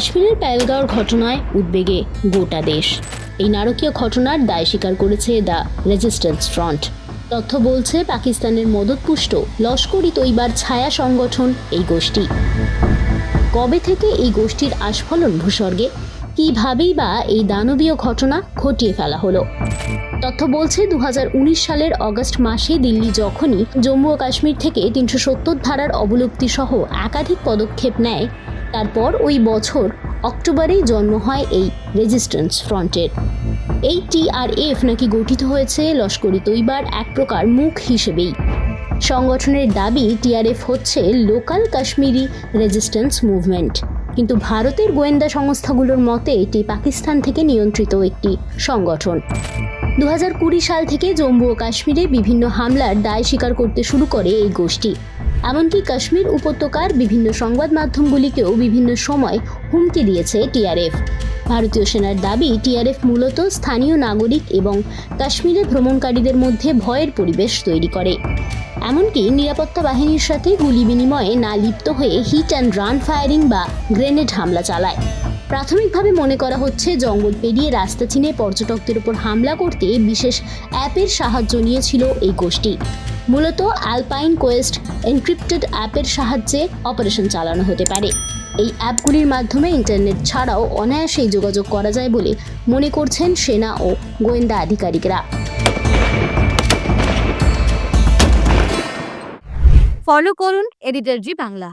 কাশ্মীরের প্যালগাঁওর ঘটনায় উদ্বেগে গোটা দেশ। এই নারকীয় ঘটনার দায় স্বীকার করেছে দ্য রেজিস্ট্যান্স ফ্রন্ট। তথ্য বলছে, পাকিস্তানের মদতপুষ্ট, লস্করি তৈবার ছায়া সংগঠন এই গোষ্ঠী। কবে থেকে এই গোষ্ঠীর আস্ফলন ভূস্বর্গে? কীভাবেই বা এই দানবীয় ঘটনা ঘটিয়ে ফেলা হলো? তথ্য বলছে দু হাজার উনিশ সালের অগস্ট মাসে দিল্লি যখনই জম্মু ও কাশ্মীর থেকে তিনশো সত্তর ধারার অবলুপ্তি সহ একাধিক পদক্ষেপ নেয় তারপর ওই বছর অক্টোবরেই জন্ম হয় এই রেজিস্ট্যান্স ফ্রন্টের। এই টিআরএফ নাকি গঠিত হয়েছে লস্করি তৈবার এক প্রকার মুখ হিসেবেই। সংগঠনের দাবি টিআরএফ হচ্ছে লোকাল কাশ্মীরি রেজিস্ট্যান্স মুভমেন্ট। কিন্তু ভারতের গোয়েন্দা সংস্থাগুলোর মতে এটি পাকিস্তান থেকে নিয়ন্ত্রিত একটি সংগঠন। দু সাল থেকে জম্মু ও কাশ্মীরে বিভিন্ন হামলার দায় স্বীকার করতে শুরু করে এই গোষ্ঠী। এমনকি কাশ্মীর উপত্যকার বিভিন্ন সংবাদ মাধ্যমগুলিকেও বিভিন্ন সময় হুমকি দিয়েছে টিআরএফ। ভারতীয় সেনার দাবি, টিআরএফ মূলত স্থানীয় নাগরিক এবং কাশ্মীরে ভ্রমণকারীদের মধ্যে ভয়ের পরিবেশ তৈরি করে। এমনকি নিরাপত্তা বাহিনীর সাথে গুলি বিনিময়ে না লিপ্ত হয়ে হিট অ্যান্ড রান ফায়ারিং বা গ্রেনেড হামলা চালায়। প্রাথমিকভাবে মনে করা হচ্ছে জঙ্গল পেরিয়ে রাস্তা চিনে পর্যটকদের উপর হামলা করতে বিশেষ অ্যাপের সাহায্য নিয়েছিল এই গোষ্ঠী। মূলত অ্যালপাইন কোয়েস্ট এনক্রিপ্টেড অ্যাপের সাহায্যে অপারেশন চালানো হতে পারে। এই অ্যাপগুলির মাধ্যমে ইন্টারনেট ছাড়াও অনায়াসেই যোগাযোগ করা যায় বলে মনে করছেন সেনা ও গোয়েন্দা আধিকারিকরা। ফলো করুন এডিটর জি বাংলা।